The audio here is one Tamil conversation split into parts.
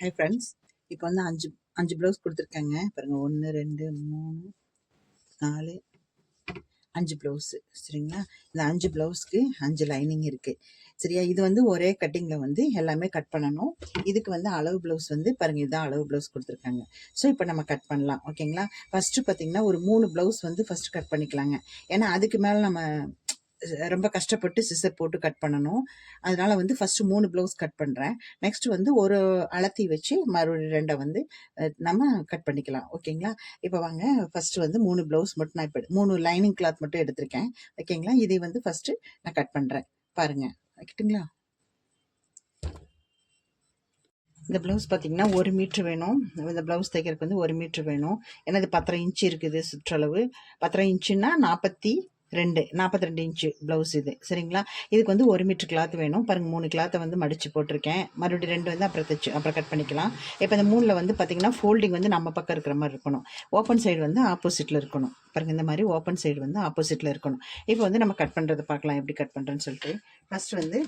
ஹே ஃப்ரெண்ட்ஸ் இப்போ வந்து அஞ்சு அஞ்சு ப்ளவுஸ் கொடுத்துருக்காங்க. பாருங்க. ஒன்று ரெண்டு மூணு நாலு அஞ்சு ப்ளவுஸு சரிங்களா? இந்த அஞ்சு ப்ளவுஸ்க்கு அஞ்சு லைனிங் இருக்குது சரியா? இது வந்து ஒரே கட்டிங்கில் வந்து எல்லாமே கட் பண்ணணும். இதுக்கு வந்து அளவு ப்ளவுஸ் வந்து பாருங்கள் இதுதான் அளவு ப்ளவுஸ் கொடுத்துருக்காங்க. ஸோ இப்போ நம்ம கட் பண்ணலாம். ஓகேங்களா ஃபஸ்ட்டு பார்த்தீங்கன்னா ஒரு மூணு ப்ளவுஸ் வந்து ஃபஸ்ட்டு கட் பண்ணிக்கலாங்க. ஏன்னா அதுக்கு மேலே நம்ம ரொம்ப கஷ்டப்பட்டு சிசர் போட்டு கட் பண்ணணும். அதனால வந்து ஃபஸ்ட்டு மூணு ப்ளவுஸ் கட் பண்ணுறேன் நெக்ஸ்ட் வந்து ஒரு அளத்தி வச்சு மறுபடியும் ரெண்டை வந்து நம்ம கட் பண்ணிக்கலாம். ஓகேங்களா இப்போ வாங்க. ஃபஸ்ட்டு வந்து மூணு ப்ளவுஸ் மட்டும் நான் இப்போ மூணு லைனிங் கிளாத் மட்டும் எடுத்திருக்கேன். ஓகேங்களா இதை வந்து ஃபஸ்ட்டு நான் கட் பண்ணுறேன் பாருங்க. வைக்கட்டுங்களா? இந்த ப்ளவுஸ் பார்த்தீங்கன்னா ஒரு மீட்ரு வேணும். இந்த ப்ளவுஸ் தைக்கிறதுக்கு வந்து ஒரு மீட்ரு வேணும். ஏன்னா இது பத்தரை இன்ச்சு இருக்குது சுற்றளவு. பத்தரை இன்ச்சுன்னா நாற்பத்தி ரெண்டு நாற்பத்தி ரெண்டு இன்ச்சு ப்ளவுஸ் இது. சரிங்களா? இதுக்கு வந்து ஒரு மீட்ரு கிளாத் வேணும். பாருங்க மூணு கிளாத்தை வந்து மடித்து போட்டிருக்கேன். மறுபடியும் ரெண்டு வந்து அப்புறம் தைச்சு அப்புறம் கட் பண்ணிக்கலாம். இப்போ இந்த மூணில் வந்து பார்த்திங்கன்னா ஃபோல்டிங் வந்து நம்ம பக்கம் இருக்கிற மாதிரி இருக்கணும். ஓப்பன் சைடு வந்து ஆப்போசிட்டில் இருக்கணும். பாருங்கள் இந்த மாதிரி ஓப்பன் சைடு வந்து ஆப்போசிட்டில் இருக்கணும். இப்போ வந்து நம்ம கட் பண்ணுறதை பார்க்கலாம். எப்படி கட் பண்ணுறேன்னு சொல்லிட்டு. ஃபர்ஸ்ட் வந்து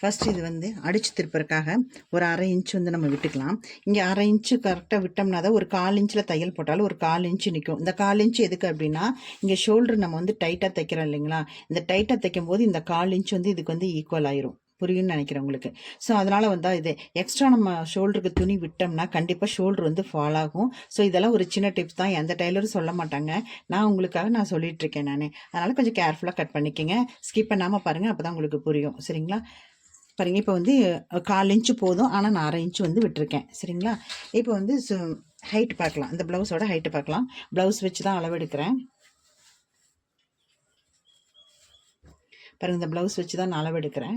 ஃபர்ஸ்ட் இது வந்து அடிச்சு திருப்பறக்காக ஒரு அரை இன்ச் வந்து நம்ம விட்டுக்கலாம். இங்கே அரை இன்ச்சு கரெக்டாக விட்டோம்னா தான் ஒரு கால் இன்ச்சில் தையல் போட்டாலும் ஒரு கால் இன்ச்சு நிற்கும் இந்த கால் இன்ச்சு எதுக்கு அப்படின்னா இங்கே ஷோல்டர் நம்ம வந்து டைட்டாக தைக்கிறோம் இல்லைங்களா? இந்த டைட்டாக தைக்கும் போது இந்த கால் இன்ச் வந்து இதுக்கு வந்து ஈக்குவல் ஆயிரும். புரியும்னு நினைக்கிறேன் உங்களுக்கு ஸோ அதனால் வந்து இது எக்ஸ்ட்ரா நம்ம ஷோல்டருக்கு துணி விட்டோம்னா கண்டிப்பாக ஷோல்டர் வந்து ஃபால் ஆகும். ஸோ இதெல்லாம் ஒரு சின்ன டிப்ஸ் தான். எந்த டைலரும் சொல்ல மாட்டாங்க. நான் உங்களுக்காக நான் சொல்லிகிட்ருக்கேன் இருக்கேன் நான். அதனால் கொஞ்சம் கேர்ஃபுல்லாக கட் பண்ணிக்கோங்க. ஸ்கிப் பண்ணாமல் பாருங்கள் அப்போ தான் உங்களுக்கு புரியும். சரிங்களா? பாருங்கள் இப்போ வந்து கால் இன்ச்சு போதும். ஆனால் நான் அரை இன்ச்சு வந்து விட்டுருக்கேன். சரிங்களா? இப்போ வந்து ஹைட் பார்க்கலாம். இந்த ப்ளவுஸோட ஹைட்டு பார்க்கலாம். ப்ளவுஸ் வச்சு தான் அளவெடுக்கிறேன். பாருங்கள் இந்த ப்ளவுஸ் வச்சு தான் நான் அளவெடுக்கிறேன்.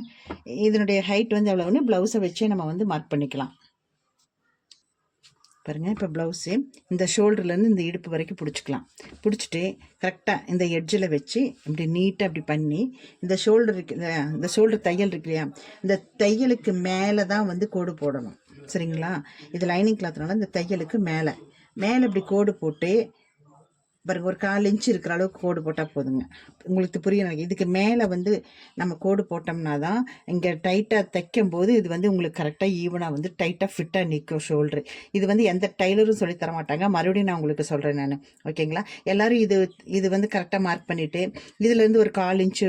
இதனுடைய ஹைட் வந்து எவ்வளோன்னு ப்ளவுஸை வச்சே நம்ம வந்து மார்க் பண்ணிக்கலாம். பாருங்க இப்போ ப்ளவுஸு இந்த ஷோல்டர்லேருந்து இந்த இடுப்பு வரைக்கும் பிடிச்சிக்கலாம். பிடிச்சிட்டு கரெக்டாக இந்த எட்ஜில் வச்சு இப்படி நீட்டாக அப்படி பண்ணி இந்த ஷோல்டர் இருக்கு இந்த- இந்த ஷோல்டர் தையல் இருக்கு இல்லையா இந்த தையலுக்கு மேலே தான் வந்து கோடு போடணும். சரிங்களா? இது லைனிங் கிளாத்னால இந்த தையலுக்கு மேலே. மேலே இப்படி கோடு போட்டு பாருங்க ஒரு கால் இன்ச் இருக்கிற அளவுக்கு கோடு போட்டால் போதுங்க. உங்களுக்கு புரிய இதுக்கு மேலே வந்து நம்ம கோடு போட்டோம்னா தான் இங்கே டைட்டாக தைக்கும் போது இது வந்து உங்களுக்கு கரெக்டாக ஈவனாக வந்து டைட்டாக ஃபிட்டாக நிற்கும் ஷோல்ட்ரு இது வந்து எந்த டைலரும் சொல்லி தர மாட்டாங்க மறுபடியும் நான் உங்களுக்கு சொல்கிறேன் நான். ஓகேங்களா? எல்லோரும் இது இது வந்து கரெக்டாக மார்க் பண்ணிவிட்டு இதுலேருந்து ஒரு கால் இன்ச்சு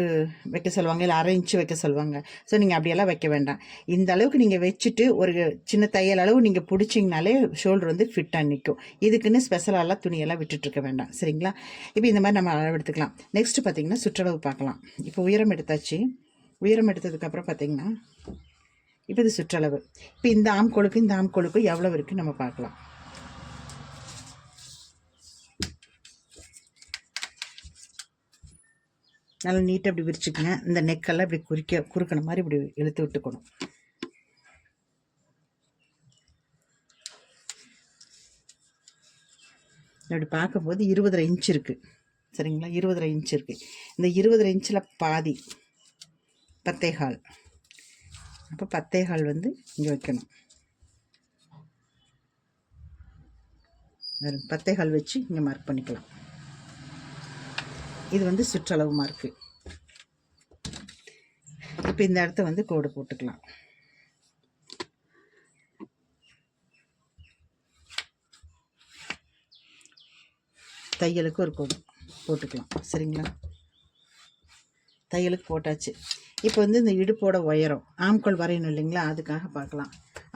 வைக்க சொல்லுவாங்க இல்லை அரை இன்ச்சு வைக்க சொல்லுவாங்க. ஸோ நீங்கள் அப்படியெல்லாம் வைக்க வேண்டாம். இந்த அளவுக்கு நீங்கள் வச்சுட்டு ஒரு சின்ன தையல் அளவு நீங்கள் பிடிச்சிங்கனாலே ஷோல்டர் வந்து ஃபிட்டாக நிற்கும். இதுக்குன்னு ஸ்பெஷலாலாம் துணியெல்லாம் விட்டுட்ருக்க வேண்டாம். சரி சரிங்களா? இப்போ இந்த மாதிரி நம்ம அளவு எடுத்துக்கலாம் நெக்ஸ்ட் பார்த்தீங்கன்னா சுற்றளவு பார்க்கலாம். இப்போ உயரம் எடுத்தாச்சு. உயரம் எடுத்ததுக்கப்புறம் பார்த்திங்கன்னா இப்போ இது சுற்றளவு. இப்போ இந்த ஆம்கோலுக்கு இந்த ஆம்கோலுக்கு எவ்வளோ இருக்குன்னு நம்ம பார்க்கலாம். நல்லா நீட்டாக இப்படி விரிச்சுக்கங்க. இந்த நெக்கெல்லாம் இப்படி குறிக்க குறுக்கின மாதிரி இப்படி இழுத்து விட்டுக்கணும். இப்படி பார்க்கும்போது இருபதரை இன்ச் இருக்குது சரிங்களா? இருபதரை இன்ச் இருக்குது இந்த இருபதரை இன்ச்சில் பாதி பத்தேகால். அப்போ பத்தேகால் வந்து இங்கே வைக்கணும். பத்தேகால் வச்சு இங்கே மார்க் பண்ணிக்கலாம். இது வந்து சுற்றளவு மார்க்கு இப்போ இந்த இடத்த வந்து கோடு போட்டுக்கலாம். தையலுக்கு ஒரு கோடு போட்டுக்கலாம். சரிங்களா? தையலுக்கு போட்டாச்சு. இப்போ வந்து இந்த இடுப்போட உயரம் ஆம்கோல் வரையணும் இல்லைங்களா? அதுக்காக பார்க்கலாம்.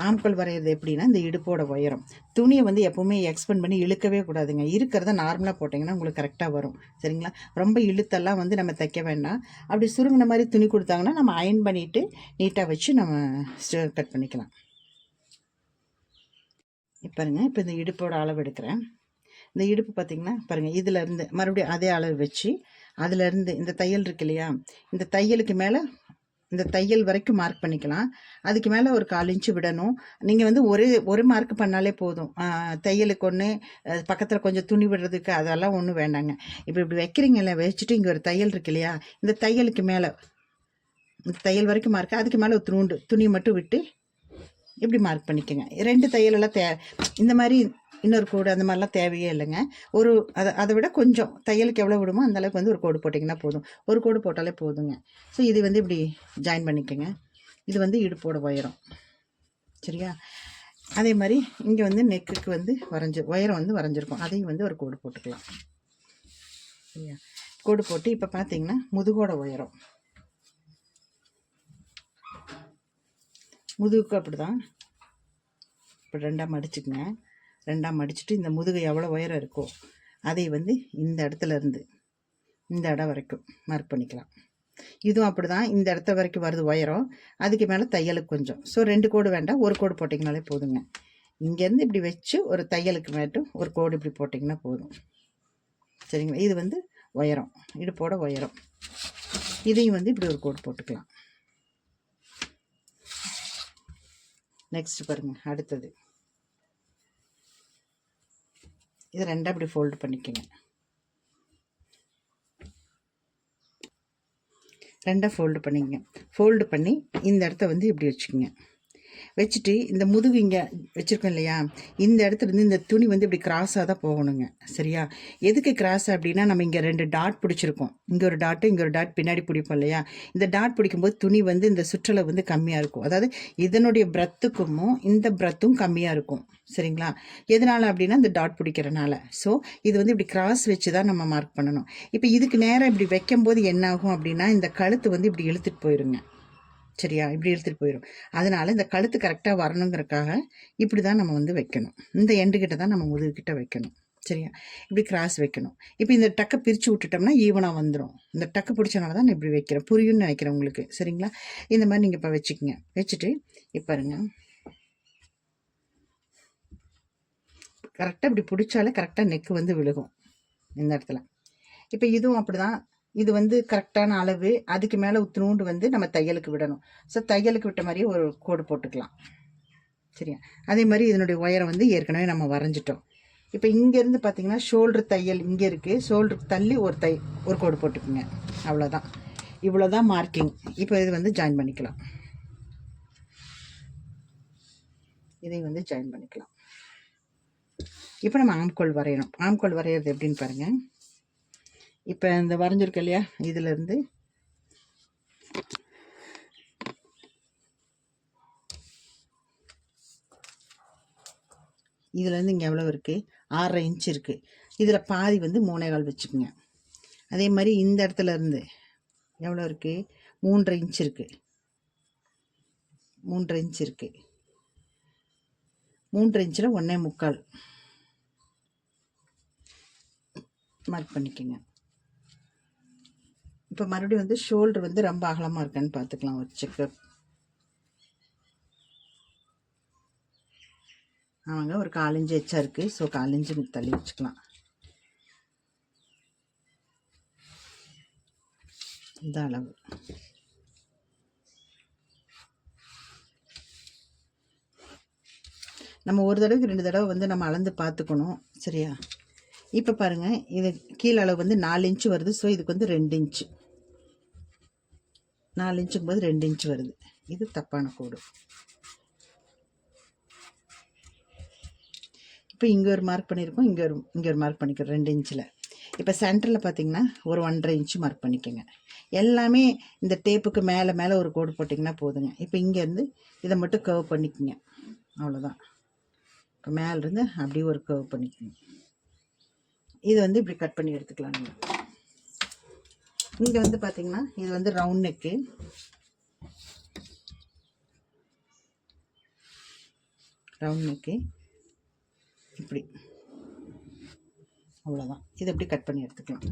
ஆம்கோல் வரைகிறது எப்படின்னா இந்த இடுப்போட உயரம். துணியை வந்து எப்போவுமே எக்ஸ்பெண்ட் பண்ணி இழுக்கவே கூடாதுங்க. இருக்கிறத நார்மலாக போட்டிங்கன்னா உங்களுக்கு கரெக்டாக வரும். சரிங்களா? ரொம்ப இழுத்தெல்லாம் வந்து நம்ம தைக்க வேண்டாம். அப்படி சுருங்கின மாதிரி துணி கொடுத்தாங்கன்னா நம்ம அயன் பண்ணிவிட்டு நீட்டாக வச்சு நம்ம கட் பண்ணிக்கலாம். இப்போ பாருங்க இப்போ இந்த இடுப்போட அளவு எடுக்கிறேன். இந்த இடுப்பு பார்த்தீங்கன்னா பாருங்கள் இதிலேருந்து மறுபடியும் அதே அளவு வச்சு அதிலேருந்து இந்த தையல் இருக்கு இல்லையா இந்த தையலுக்கு மேலே இந்த தையல் வரைக்கும் மார்க் பண்ணிக்கலாம். அதுக்கு மேலே ஒரு கால் இன்ச்சு விடணும். நீங்கள் வந்து ஒரு ஒரு மார்க் பண்ணாலே போதும். தையலுக்கு ஒன்று பக்கத்தில் கொஞ்சம் துணி விடுறதுக்கு அதெல்லாம் ஒன்றும் வேண்டாங்க. இப்போ இப்படி வைக்கிறீங்கல்ல வச்சுட்டு இங்கே ஒரு தையல் இருக்கு இல்லையா இந்த தையலுக்கு மேலே இந்த தையல் வரைக்கும் மார்க் அதுக்கு மேலே ஒரு துண்டு துணி மட்டும் விட்டு இப்படி மார்க் பண்ணிக்கோங்க. ரெண்டு தையலெல்லாம் தே இந்த மாதிரி இன்னொரு கோடு அந்த மாதிரிலாம் தேவையே இல்லைங்க. ஒரு அதை அதை விட கொஞ்சம் தையலுக்கு எவ்வளோ விடுமோ அந்த அளவுக்கு வந்து ஒரு கோடு போட்டிங்கன்னா போதும். ஒரு கோடு போட்டாலே போதுங்க. ஸோ இது வந்து இப்படி ஜாயின் பண்ணிக்கோங்க. இது வந்து இடுப்போட உயரம். சரியா? அதே மாதிரி இங்கே வந்து நெக்குக்கு வந்து வரைஞ்சி உயரம் வந்து வரைஞ்சிருக்கும். அதையும் வந்து ஒரு கோடு போட்டுக்கலாம். சரியா? கோடு போட்டு இப்போ பார்த்தீங்கன்னா முதுகோட உயரம். முதுகுக்கு அப்படி தான் இப்போ ரெண்டாக மடிச்சுக்குங்க ரெண்டாக மடிச்சுட்டு இந்த முதுகு எவ்வளோ உயரம் இருக்கோ அதை வந்து இந்த இடத்துல இருந்து இந்த இடம் வரைக்கும் மார்க் பண்ணிக்கலாம். இதுவும் அப்படி தான் இந்த இடத்த வரைக்கும் வருது உயரம். அதுக்கு மேலே தையலுக்கு கொஞ்சம். ஸோ ரெண்டு கோடு வேண்டாம். ஒரு கோடு போட்டிங்கனாலே போதுங்க. இங்கேருந்து இப்படி வச்சு ஒரு தையலுக்கு மேட்டும் ஒரு கோடு இப்படி போட்டிங்கன்னா போதும். சரிங்களா? இது வந்து உயரம். இடுப்போட உயரம். இதையும் வந்து இப்படி ஒரு கோடு போட்டுக்கலாம். நெக்ஸ்ட் பாருங்கள் அடுத்தது. இது ரெண்டாக இப்படி ஃபோல்டு பண்ணிக்கோங்க. ரெண்டாக ஃபோல்டு பண்ணிக்கங்க. ஃபோல்டு பண்ணி இந்த இடத்த வந்து இப்படி வச்சுக்கோங்க. வச்சுட்டு இந்த முதுகு இங்கே வச்சுருக்கோம் இல்லையா? இந்த இடத்துல இருந்து இந்த துணி வந்து இப்படி கிராஸாக தான் போகணுங்க. சரியா? எதுக்கு கிராஸ் அப்படின்னா நம்ம இங்கே ரெண்டு டாட் பிடிச்சிருக்கோம். இங்கே ஒரு டாட்டு இங்கே ஒரு டாட் பின்னாடி பிடிப்போம் இல்லையா? இந்த டாட் பிடிக்கும்போது துணி வந்து இந்த சுற்றலை வந்து கம்மியாக இருக்கும். அதாவது இதனுடைய பிரத்துக்கும் இந்த பிரத்தும் கம்மியாக இருக்கும். சரிங்களா? எதனால் அப்படின்னா இந்த டாட் பிடிக்கிறனால. ஸோ இது வந்து இப்படி கிராஸ் வச்சு தான் நம்ம மார்க் பண்ணணும். இப்போ இதுக்கு நேரம் இப்படி வைக்கும்போது என்ன ஆகும் அப்படின்னா இந்த கழுத்து வந்து இப்படி இழுத்துட்டு போயிருங்க. சரியா? இப்படி எடுத்துகிட்டு போயிடும் அதனால் இந்த கழுத்து கரெக்டாக வரணுங்கிறக்காக இப்படி தான் நம்ம வந்து வைக்கணும். இந்த எண்டுக்கிட்ட தான் நம்ம முதுகுக்கிட்ட வைக்கணும். சரியா? இப்படி கிராஸ் வைக்கணும். இப்போ இந்த டக்கை பிரித்து விட்டுட்டோம்னா ஈவனாக வந்துடும் இந்த டக்கு பிடிச்சனால தான் நான் இப்படி வைக்கிறேன். புரியும்னு நினைக்கிறேன் உங்களுக்கு. சரிங்களா? இந்த மாதிரி நீங்கள் இப்போ வச்சுக்கோங்க. வச்சுட்டு இப்போ பாருங்க. கரெக்டாக இப்படி பிடிச்சாலே கரெக்டாக நெக்கு வந்து விழுகும். இந்த இடத்துல. இப்போ இதுவும் அப்படி தான் இது வந்து கரெக்டான அளவு அதுக்கு மேலே உத்துணூண்டு வந்து நம்ம தையலுக்கு விடணும். ஸோ தையலுக்கு விட்ட மாதிரியே ஒரு கோடு போட்டுக்கலாம். சரியா? அதே மாதிரி இதனுடைய உயரம் வந்து ஏற்கனவே நம்ம வரைஞ்சிட்டோம். இப்போ இங்கேருந்து பார்த்தீங்கன்னா ஷோல்டர் தையல் இங்கே இருக்குது ஷோல்டருக்கு தள்ளி ஒரு தை ஒரு கோடு போட்டுக்குங்க. அவ்வளோதான் இவ்வளோ தான் மார்க்கிங் இப்போ இது வந்து ஜாயின் பண்ணிக்கலாம். இதை வந்து ஜாயின் பண்ணிக்கலாம். இப்போ நம்ம ஆம்கோல் வரையணும். ஆம்கோல் வரைகிறது எப்படின்னு பாருங்கள் இப்போ இந்த வரைஞ்சிருக்கு இல்லையா? இதுலேருந்து இதுலேருந்து இங்கே எவ்வளோ இருக்குது ஆறரை இன்ச் இருக்குது இதில் பாதி வந்து மூணே கால் வச்சுக்கோங்க. அதே மாதிரி இந்த இடத்துல இருந்து எவ்வளோ இருக்குது மூன்றரை இன்ச் இருக்குது மூன்றரை இன்ச் இருக்குது மூன்றரை இன்ச்சில் ஒன்றே முக்கால். மார்க் பண்ணிக்கோங்க. இப்போ மறுபடியும் வந்து ஷோல்டர் வந்து ரொம்ப அகலமாக இருக்கான்னு பார்த்துக்கலாம். ஒரு செக்கப் அவங்க ஒரு காலஞ்சு எச்சா இருக்குது ஸோ காலஞ்சு தள்ளி வச்சுக்கலாம். இந்த அளவு. நம்ம ஒரு தடவைக்கு ரெண்டு தடவை வந்து நம்ம அளந்து பார்த்துக்கணும். சரியா? இப்போ பாருங்கள் இது கீழே அளவு வந்து நாலு இன்ச்சு வருது. ஸோ இதுக்கு வந்து ரெண்டு இன்ச்சு நாலு இன்ச்சுக்கும் போது ரெண்டு இன்ச்சு வருது. இது தப்பான கோடு. இப்போ இங்கே ஒரு மார்க் பண்ணியிருக்கோம் இங்கே ஒரு இங்கே ஒரு மார்க் பண்ணிக்கிறோம் ரெண்டு இன்ச்சில். இப்போ சென்டரில் பார்த்தீங்கன்னா ஒரு ஒன்றரை இன்ச்சு மார்க் பண்ணிக்கோங்க. எல்லாமே இந்த டேப்புக்கு மேலே மேலே ஒரு கோடு போட்டிங்கன்னா போதுங்க. இப்போ இங்கேருந்து இதை மட்டும் கர்வ் பண்ணிக்கோங்க. அவ்வளோதான் இப்போ மேலேருந்து அப்படியே ஒரு கர்வ் பண்ணிக்கோங்க. இது வந்து இப்படி கட் பண்ணி எடுத்துக்கலாம் நீங்கள் இங்கே வந்து பார்த்தீங்கன்னா இது வந்து ரவுண்ட் நெக்கு ரவுண்ட் நெக்கு இப்படி. அவ்வளோதான் இதை எப்படி கட் பண்ணி எடுத்துக்கலாம்?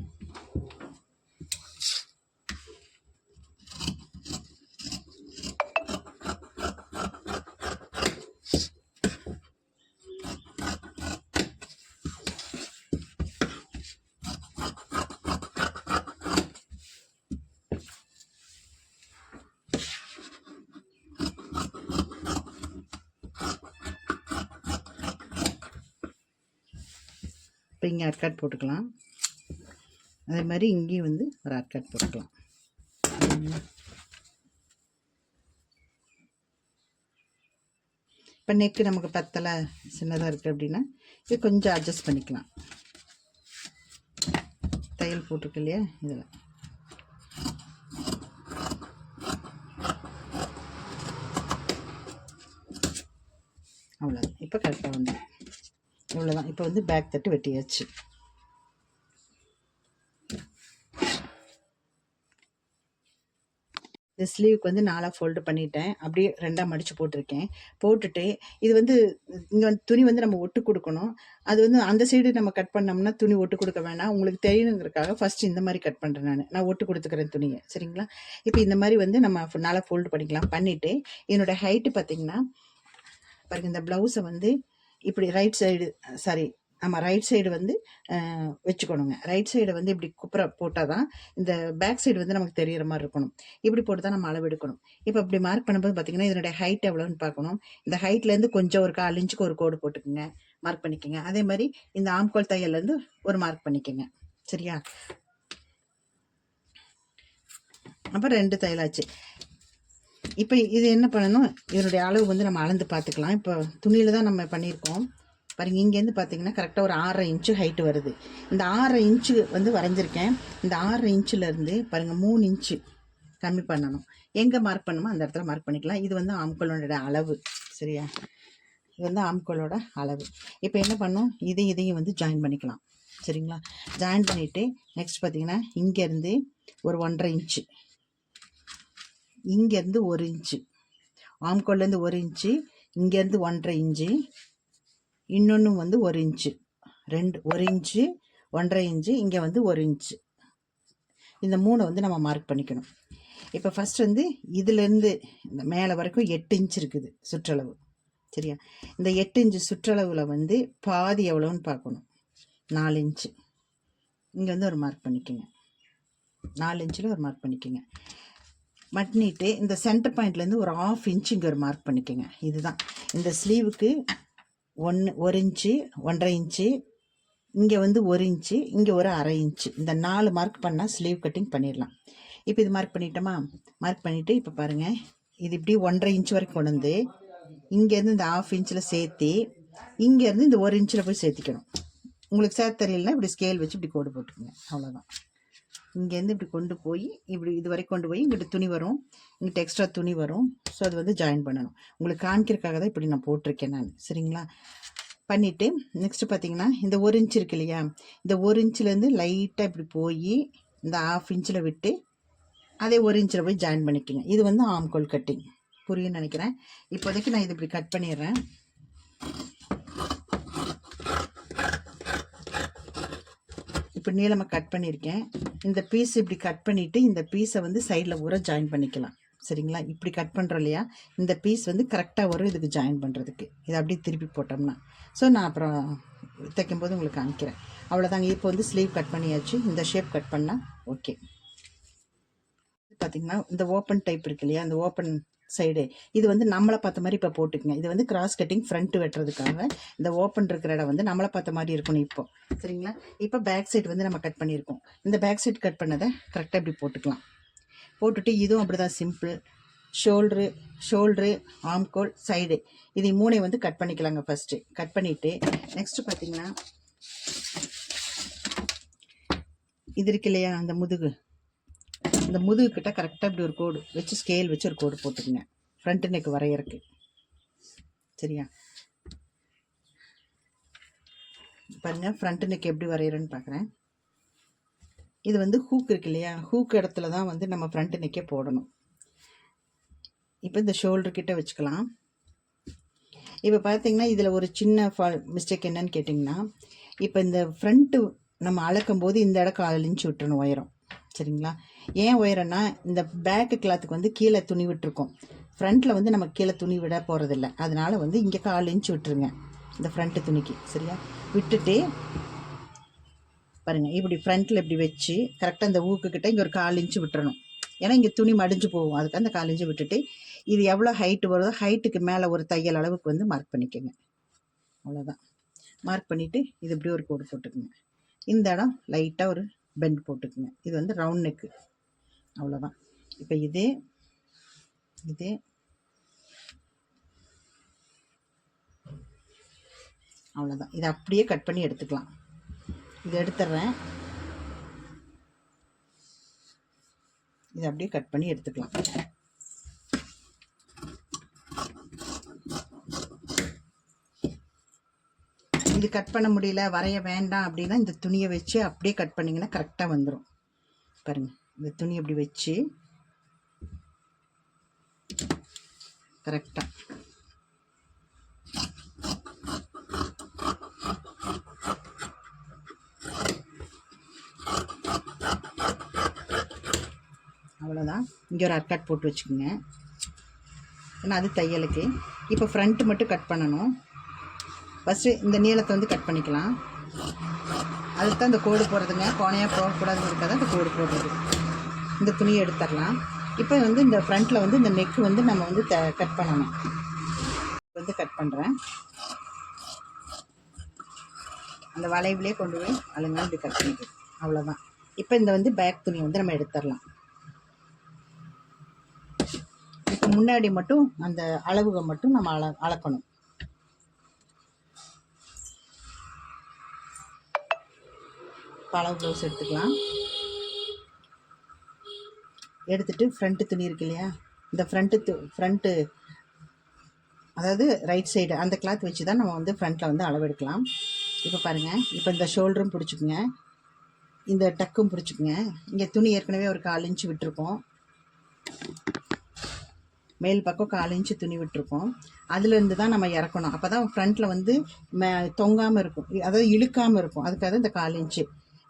நீங்கள் அட்காட் போட்டுக்கலாம். அதே மாதிரி இங்கேயும் வந்து ஒரு அட்காட் போட்டுக்கலாம். இப்போ நெக்கு நமக்கு பத்தலை சின்னதாக இருக்குது அப்படின்னா இது கொஞ்சம் அட்ஜஸ்ட் பண்ணிக்கலாம். தையல் போட்டிருக்கு இல்லையா இதில். அவ்வளோ இப்போ கரெக்டாக வந்து இவ்வளோதான் இப்போ வந்து பேக் தட்டு வெட்டியாச்சு. இந்த ஸ்லீவுக்கு வந்து நாலாக ஃபோல்டு பண்ணிட்டேன். அப்படியே ரெண்டாக மடித்து போட்டிருக்கேன். போட்டுட்டு இது வந்து இங்கே வந்து துணி வந்து நம்ம ஒட்டு கொடுக்கணும். அது வந்து அந்த சைடு நம்ம கட் பண்ணோம்னா துணி ஒட்டு கொடுக்க வேணாம். உங்களுக்கு தெரியணுங்கிறதுக்காக ஃபஸ்ட்டு இந்த மாதிரி கட் பண்ணுறேன் நான். நான் ஒட்டு கொடுத்துக்கிறேன் துணியை. சரிங்களா? இப்போ இந்த மாதிரி வந்து நம்ம நாளாக ஃபோல்டு பண்ணிக்கலாம். பண்ணிவிட்டு என்னோடய ஹைட்டு பார்த்திங்கன்னா பாருங்கள் இந்த ப்ளவுஸை வந்து இப்படி ரைட் சைடு சாரி நம்ம ரைட் சைடு வந்து வச்சுக்கணுங்க. ரைட் சைடு வந்து இப்படி குப்புற போட்டால் தான் இந்த பேக் சைடு வந்து நமக்கு தெரியிற மாதிரி இருக்கணும். இப்படி போட்டு தான் நம்ம அளவு எடுக்கணும். இப்போ இப்படி மார்க் பண்ணும்போது பார்த்தீங்கன்னா இதனுடைய ஹைட் எவ்வளோன்னு பார்க்கணும். இந்த ஹைட்லேருந்து கொஞ்சம் ஒரு கால் இன்ச்சுக்கு ஒரு கோடு போட்டுக்குங்க. மார்க் பண்ணிக்கோங்க. அதே மாதிரி இந்த ஆம்கோல் தையல்லேருந்து ஒரு மார்க் பண்ணிக்கோங்க. சரியா? அப்புறம் ரெண்டு தையலாச்சு. இப்போ இது என்ன பண்ணணும்? இதனுடைய அளவு வந்து நம்ம அளந்து பார்த்துக்கலாம். இப்போ துணியில் தான் நம்ம பண்ணியிருக்கோம். பாருங்க இங்கேருந்து பார்த்தீங்கன்னா கரெக்டாக ஒரு ஆறரை இன்ச்சு ஹைட்டு வருது. இந்த ஆறரை இன்ச்சு வந்து வரைஞ்சிருக்கேன். இந்த ஆறரை இன்ச்சுலேருந்து பாருங்கள் மூணு இன்ச்சு கம்மி பண்ணணும். எங்கே மார்க் பண்ணுமோ அந்த இடத்துல மார்க் பண்ணிக்கலாம். இது வந்து ஆம்கோலோட அளவு. சரியா? இது வந்து ஆம்கோலோட அளவு. இப்போ என்ன பண்ணும் இதையும் இதையும் வந்து ஜாயின் பண்ணிக்கலாம். சரிங்களா? ஜாயின் பண்ணிவிட்டு நெக்ஸ்ட் பார்த்தீங்கன்னா இங்கேருந்து ஒரு ஒன்றரை இன்ச்சு இங்கேருந்து ஒரு இன்ச்சு. ஆம்கோல்லேருந்து ஒரு இன்ச்சு இங்கேருந்து ஒன்றரை இன்ச்சு இன்னொன்று வந்து ஒரு இன்ச்சு. ரெண்டு ஒரு இன்ச்சு ஒன்றரை இன்ச்சு இங்கே வந்து ஒரு இன்ச்சு. இந்த மூணை வந்து நம்ம மார்க் பண்ணிக்கணும். இப்போ ஃபஸ்ட் வந்து இதுலேருந்து இந்த மேலே வரைக்கும் எட்டு இன்ச் இருக்குது சுற்றளவு. சரியா? இந்த எட்டு இன்ச்சு சுற்றளவில் வந்து பாதி எவ்வளோன்னு பார்க்கணும். நாலு இன்ச்சு. இங்கே வந்து ஒரு மார்க் பண்ணிக்கோங்க. நாலு இன்ச்சில் ஒரு மார்க் பண்ணிக்கோங்க. மட்னிட்டு இந்த சென்டர் பாயிண்ட்லேருந்து ஒரு ஆஃப் இன்ச் இங்கே ஒரு மார்க் பண்ணிக்கோங்க. இதுதான். இந்த ஸ்லீவுக்கு ஒன்று ஒரு இன்ச்சு ஒன்றரை இன்ச்சு இங்கே வந்து ஒரு இன்ச்சு இங்கே ஒரு அரை இன்ச்சு இந்த நாலு மார்க் பண்ணால் ஸ்லீவ் கட்டிங் பண்ணிடலாம். இப்போ இது மார்க் பண்ணிட்டோமா? மார்க் பண்ணிவிட்டு இப்போ பாருங்கள் இது இப்படி ஒன்றரை இன்ச் வரைக்கும் கொண்டு வந்து இங்கேருந்து இந்த ஆஃப் இன்ச்சில் சேர்த்து இங்கேருந்து இந்த ஒரு இன்ச்சில் போய் சேர்த்திக்கணும். உங்களுக்கு சேர்த்து தெரியலனா இப்படி ஸ்கேல் வச்சு இப்படி கோடு போட்டுக்கோங்க. அவ்வளோதான் இங்கேருந்து இப்படி கொண்டு போய் இப்படி இது வரைக்கும் கொண்டு போய் இங்கிட்ட துணி வரும். இங்கிட்ட எக்ஸ்ட்ரா துணி வரும். ஸோ அது வந்து ஜாயின் பண்ணணும். உங்களுக்கு காமிக்கிறதுக்காக தான் இப்படி நான் போட்டிருக்கேன் நான். சரிங்களா? பண்ணிவிட்டு நெக்ஸ்ட்டு பார்த்தீங்கன்னா இந்த ஒரு இன்ச் இருக்கு இல்லையா? இந்த ஒரு இன்ச்சிலேருந்து லைட்டாக இப்படி போய் இந்த ஆஃப் இன்ச்சில் விட்டு அதே ஒரு இன்ச்சில் போய் ஜாயின் பண்ணிக்கோங்க. இது வந்து ஆம்கோல் கட்டிங் புரியும்னு நினைக்கிறேன். இப்போதைக்கு நான் இது இப்படி கட் பண்ணிடுறேன். இப்போ நீளமாக கட் பண்ணியிருக்கேன் இந்த பீஸ் இப்படி கட் பண்ணிவிட்டு இந்த பீஸை வந்து சைடில் ஊற ஜாயின் பண்ணிக்கலாம். சரிங்களா? இப்படி கட் பண்ணுறோம் இல்லையா? இந்த பீஸ் வந்து கரெக்டாக வரும் இதுக்கு ஜாயின் பண்ணுறதுக்கு இதை அப்படியே திருப்பி போட்டோம்னா. ஸோ நான் அப்புறம் தைக்கும்போது உங்களுக்கு காமிக்கிறேன். அவ்வளோதாங்க இப்போ வந்து ஸ்லீவ் கட் பண்ணியாச்சு. இந்த ஷேப் கட் பண்ணால் ஓகே பார்த்தீங்கன்னா இந்த ஓப்பன் டைப் இருக்கு இல்லையா? அந்த ஓப்பன் சைடு இது வந்து நம்மளை பார்த்த மாதிரி இப்போ போட்டுக்கங்க. இது வந்து கிராஸ் கட்டிங் ஃப்ரண்ட் வெட்டுறதுக்காக இந்த ஓப்பன் இருக்கிற இடம் வந்து நம்மளை பார்த்த மாதிரி இருக்கணும் இப்போ. சரிங்களா? இப்போ பேக் சைடு வந்து நம்ம கட் பண்ணியிருக்கோம். இந்த பேக் சைடு கட் பண்ணதை கரெக்டாக இப்படி போட்டுக்கலாம். போட்டுட்டு இதுவும் அப்படி தான் சிம்பிள் ஷோல்ட்ரு ஷோல்ட்ரு ஆம்கோல் சைடு இது மூணை வந்து கட் பண்ணிக்கலாங்க ஃபஸ்ட்டு கட் பண்ணிவிட்டு நெக்ஸ்ட்டு பார்த்தீங்கன்னா இது இருக்கு இல்லையா அந்த முதுகு? இந்த முதுகு கிட்ட கரெக்டாக இப்படி ஒரு கோடு வச்சு ஸ்கேல் வச்சு ஒரு கோடு போட்டுக்குங்க. ஃப்ரண்ட் நெக் வரையறக்கு சரியா? பாருங்க ஃப்ரண்ட் நெக் எப்படி வரைகிறேன்னு பார்க்குறேன் இது வந்து ஹூக் இருக்கு இல்லையா? ஹூக் இடத்துல தான் வந்து நம்ம ஃப்ரண்ட் நெக்கே போடணும். இப்போ இந்த ஷோல்டர் கிட்ட வச்சுக்கலாம். இப்போ பார்த்தீங்கன்னா இதில் ஒரு சின்ன ஃபால் மிஸ்டேக் என்னன்னு கேட்டிங்கன்னா இப்போ இந்த ஃப்ரண்ட்டு நம்ம அளக்கும் போது இந்த இடம் கால் இன்ச்சு விட்டுறணும் உயரம். சரிங்களா? ஏன் உயரம்னா இந்த பேக்கு கிளாத்துக்கு வந்து கீழே துணி விட்டுருக்கோம். ஃப்ரண்ட்டில் வந்து நம்ம கீழே துணி விட போகிறதில்ல அதனால் வந்து இங்கே கால் இன்ச்சு விட்டுருங்க. இந்த ஃப்ரண்ட்டு துணிக்கு. சரியா? விட்டுட்டு பாருங்கள் இப்படி ஃப்ரண்ட்டில் இப்படி வச்சு கரெக்டாக இந்த ஊக்குக்கிட்ட இங்கே ஒரு கால் இன்ச்சு விட்டுறணும். ஏன்னா இங்கே துணி மடிஞ்சு போகும். அதுக்கு அந்த கால் இன்ச்சு விட்டுட்டு இது எவ்வளோ ஹைட்டு வருதோ ஹைட்டுக்கு மேலே ஒரு தையல் அளவுக்கு வந்து மார்க் பண்ணிக்கோங்க. அவ்வளோதான் மார்க் பண்ணிவிட்டு இது இப்படி ஒரு கோடு போட்டுக்குங்க. இந்த இடம் லைட்டாக ஒரு பெண்ட் போட்டுக்குங்க. இது வந்து ரவுண்ட் நெக்கு அவ்வளோதான் இப்போ இது இது. அவ்வளோதான் இதை அப்படியே கட் பண்ணி எடுத்துக்கலாம். இதை எடுத்துடுறேன். இதை அப்படியே கட் பண்ணி எடுத்துக்கலாம். இது கட் பண்ண முடியல வரைய வேண்டாம் அப்படின்னா இந்த துணியை வச்சு அப்படியே கட் பண்ணிங்கன்னா கரெக்டாக வந்துடும் பாருங்கள் இந்த துணி அப்படி வச்சு கரெக்டாக அவ்வளோதான் இங்கே ஒரு அர்கட் போட்டு வச்சுக்கோங்க. ஏன்னா அது தையலுக்கு. இப்போ ஃப்ரண்ட்டு மட்டும் கட் பண்ணணும். ஃபஸ்ட்டு இந்த நீளத்தை வந்து கட் பண்ணிக்கலாம். அதுக்கு தான் இந்த கோடு போடுறதுங்க. கோணையாக போகக்கூடாதுங்கிறதுக்காக தான் இந்த கோடு போடுறது. இந்த துணியை எடுத்துடலாம். இப்போ வந்து இந்த ஃப்ரண்ட்டில் வந்து இந்த நெக்கு வந்து நம்ம வந்து த கட் பண்ணணும். வந்து கட் பண்ணுறேன் அந்த வளைவுலேயே கொண்டு போய் அழுங்கா இப்படி கட் பண்ணிக்கலாம் அவ்வளோதான் இப்போ இந்த வந்து பேக் துணியை வந்து நம்ம எடுத்துடலாம். இப்போ முன்னாடி மட்டும் அந்த அளவுகள் மட்டும் நம்ம அள அளக்கணும். பழம் ப்ளவுஸ் எடுத்துக்கலாம். எடுத்துட்டு ஃப்ரண்ட்டு துணி இருக்கு இல்லையா? இந்த ஃப்ரண்ட்டு து ஃப்ரண்ட்டு அதாவது ரைட் சைடு அந்த கிளாத் வச்சு தான் நம்ம வந்து ஃப்ரண்ட்டில் வந்து அளவெடுக்கலாம். இப்போ பாருங்கள் இப்போ இந்த ஷோல்டரும் பிடிச்சிக்குங்க. இந்த டக்கும் பிடிச்சிக்குங்க. இங்கே துணி ஏற்கனவே ஒரு கால் இன்ச்சு விட்டுருக்கோம். மேல் பக்கம் கால் இன்ச்சு துணி விட்டுருக்கோம். அதுலேருந்து தான் நம்ம இறக்கணும். அப்போ தான் ஃப்ரண்ட்டில் வந்து மே தொங்காமல் இருக்கும். அதாவது இழுக்காமல் இருக்கும். அதுக்காக இந்த கால் இன்ச்சு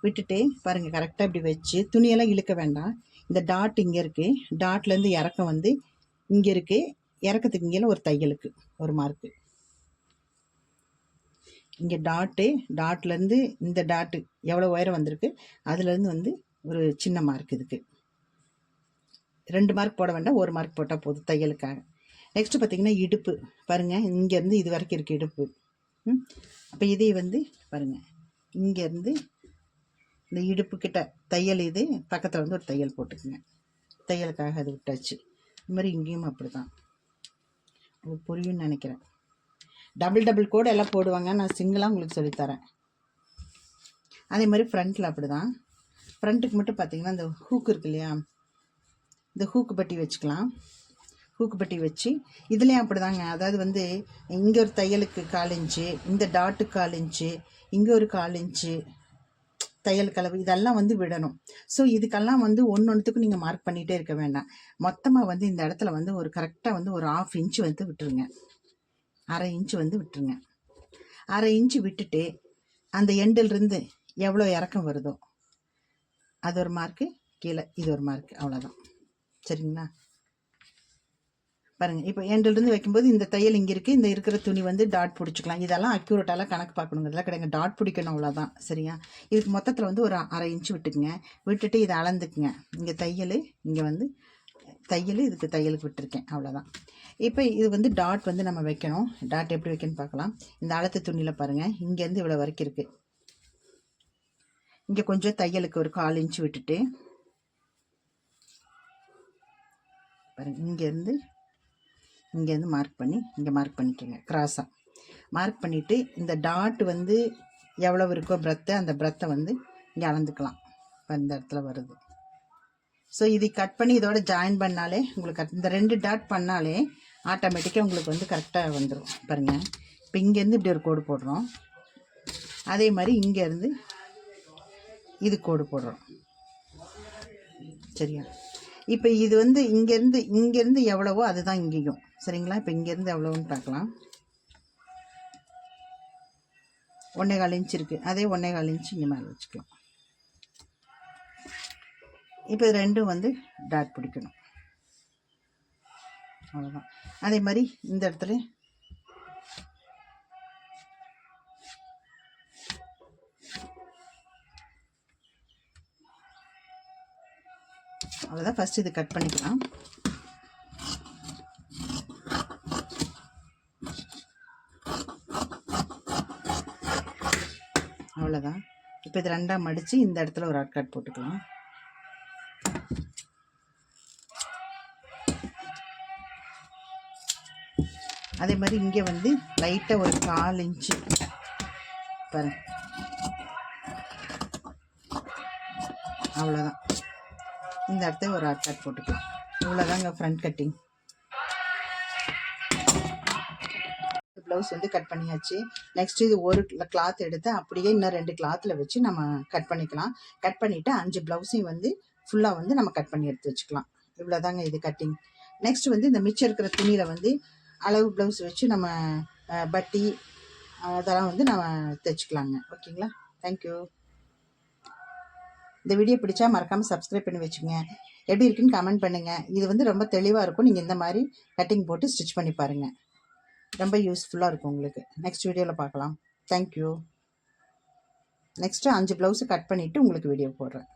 விட்டுட்டு பாருங்கள் கரெக்டாக இப்படி வச்சு துணியெல்லாம் இழுக்க வேண்டாம். இந்த டாட் இங்கே இருக்குது டாட்லேருந்து இறக்கம் வந்து இங்கே இருக்குது இறக்கத்துக்கு இங்கே ஒரு தையலுக்கு ஒரு மார்க்கு இங்கே டாட்டு டாட்லேருந்து இந்த டாட்டு எவ்வளோ உயரம் வந்திருக்கு? அதுலேருந்து வந்து ஒரு சின்ன மார்க் இதுக்கு. ரெண்டு மார்க் போட வேண்டாம் ஒரு மார்க் போட்டால் போதும் தையலுக்காக நெக்ஸ்ட்டு பார்த்திங்கன்னா இடுப்பு. பாருங்கள் இங்கேருந்து இது வரைக்கும் இருக்குது இடுப்பு. ம் அப்போ இதே வந்து பாருங்கள் இங்கேருந்து இந்த இடுப்பு கிட்ட தையல் இது பக்கத்தில் வந்து ஒரு தையல் போட்டுக்குங்க. தையலுக்காக அது விட்டாச்சு. இது மாதிரி இங்கேயும் அப்படி தான் புரியும்னு நினைக்கிறேன். டபுள் டபுள் கோடு எல்லாம் போடுவாங்க. நான் சிங்கிளாக உங்களுக்கு சொல்லித்தரேன் அதே மாதிரி ஃப்ரண்ட்டில் அப்படி தான் ஃப்ரண்ட்டுக்கு மட்டும் பார்த்தீங்கன்னா இந்த ஹூக் இருக்கு இல்லையா? இந்த ஹூக்கு பட்டி வச்சுக்கலாம். ஹூக்கு பட்டி வச்சு இதுலேயும் அப்படி தாங்க அதாவது வந்து இங்கே ஒரு தையலுக்கு கால் இன்ச்சு இந்த டாட்டுக்கு கால் இன்ச்சு இங்கே ஒரு கால் இன்ச்சு தையல் கலவு இதெல்லாம் வந்து விடணும். ஸோ இதுக்கெல்லாம் வந்து ஒன்று ஒன்றுத்துக்கும் நீங்கள் மார்க் பண்ணிகிட்டே இருக்க வேண்டாம். மொத்தமாக வந்து இந்த இடத்துல வந்து ஒரு கரெக்டாக வந்து ஒரு ஆஃப் இன்ச்சு வந்து விட்டுருங்க. அரை இன்ச்சு வந்து விட்டுருங்க. அரை இன்ச்சு விட்டுட்டு அந்த எண்டிலிருந்து எவ்வளோ இறக்கம் வருதோ அது ஒரு மார்க்கு கீழே இது ஒரு மார்க் அவ்வளோதான் சரிங்களா? பாருங்கள் இப்போ எண்டிலிருந்து வைக்கும்போது இந்த தையல் இங்கே இருக்குது இந்த இருக்கிற துணி வந்து டாட் பிடிச்சிக்கலாம். இதெல்லாம் அக்யூரேட்டாலாம் கணக்கு பார்க்கணுங்கிறதுலாம் கிடையாது. டாட் பிடிக்கணும் அவ்வளோதான் சரியா? இதுக்கு மொத்தத்தில் வந்து ஒரு அரை இன்ச்சு விட்டுக்குங்க. விட்டுட்டு இதை அளந்துக்குங்க. இங்கே தையல் இங்கே வந்து தையல் இதுக்கு தையலுக்கு விட்டுருக்கேன் அவ்வளோதான் இப்போ இது வந்து டாட் வந்து நம்ம வைக்கணும். டாட் எப்படி வைக்கணும்னு பார்க்கலாம். இந்த அளத்து துணியில் பாருங்கள் இங்கேருந்து இவ்வளோ வரைக்கும் இருக்குது இங்கே கொஞ்சம் தையலுக்கு ஒரு கால் இன்ச்சு விட்டுட்டு பாருங்கள் இங்கேருந்து இங்கேருந்து மார்க் பண்ணி இங்கே மார்க் பண்ணிக்கோங்க கிராஸாக மார்க் பண்ணிவிட்டு இந்த டாட் வந்து எவ்வளோ இருக்கோ பிரத்தை அந்த பிரத்தை வந்து இங்கே அளந்துக்கலாம். இப்போ இந்த இடத்துல வருது. ஸோ இது கட் பண்ணி இதோட ஜாயின் பண்ணாலே உங்களுக்கு இந்த ரெண்டு டாட் பண்ணாலே ஆட்டோமேட்டிக்காக உங்களுக்கு வந்து கரெக்டாக வந்துடும் பாருங்கள் இப்போ இங்கேருந்து இப்படி ஒரு கோடு போடுறோம். அதே மாதிரி இங்கேருந்து இது கோடு போடுறோம். சரியா? இப்போ இது வந்து இங்கேருந்து இங்கேருந்து எவ்வளவோ அதுதான் இங்கேயும். சரிங்களா? இப்போ இங்கேருந்து எவ்வளோன்னு பார்க்கலாம். ஒன்றே கால் இன்ச் இருக்குது அதே ஒன்றே கால் இன்ச் இங்கே மேலே வச்சுக்கலாம். இப்போ இது ரெண்டும் வந்து டாட் பிடிக்கணும். அவ்வளோதான் அதே மாதிரி இந்த இடத்துல அவ்வளோதான் ஃபஸ்ட் இது கட் பண்ணிக்கலாம் அவ்வளோதான் இப்போ இது ரெண்டாக மடித்து இந்த இடத்துல ஒரு அட்காட் போட்டுக்கலாம். அதே மாதிரி இங்கே வந்து லைட்டாக ஒரு கால் இன்ச்சு பாருங்க. அவ்வளோதான் இந்த இடத்த ஒரு அட்காட் போட்டுக்கலாம். இவ்வளோதாங்க ஃப்ரண்ட் கட்டிங் ப்ளவுஸ் வந்து கட் பண்ணியாச்சு. நெக்ஸ்ட் இது ஒரு கிளாத் எடுத்து அப்படியே இன்னும் ரெண்டு கிளாத்தில் வச்சு நம்ம கட் பண்ணிக்கலாம். கட் பண்ணிவிட்டு அஞ்சு ப்ளவுஸையும் வந்து ஃபுல்லாக வந்து நம்ம கட் பண்ணி எடுத்து வச்சுக்கலாம். இவ்வளோதாங்க இது கட்டிங் நெக்ஸ்ட் வந்து இந்த மிச்சம் இருக்கிற துணியில் வந்து அளவு ப்ளவுஸ் வச்சு நம்ம பட்டி அதெல்லாம் வந்து நம்ம தைச்சிக்கலாங்க. ஓகேங்களா? தேங்க்யூ இந்த வீடியோ பிடிச்சா மறக்காமல் சப்ஸ்கிரைப் பண்ணி வச்சுங்க எப்படி இருக்குன்னு கமெண்ட் பண்ணுங்கள் இது வந்து ரொம்ப தெளிவாக இருக்கும். நீங்கள் இந்த மாதிரி கட்டிங் போட்டு ஸ்டிச் பண்ணி பாருங்கள் ரொம்ப யூஸ்ஃபுல்லாக இருக்கும் உங்களுக்கு. நெக்ஸ்ட் வீடியோவில் பார்க்கலாம். தேங்க்யூ நெக்ஸ்ட்டு அஞ்சு ப்ளவுஸு கட் பண்ணிவிட்டு உங்களுக்கு வீடியோ போடுறேன்.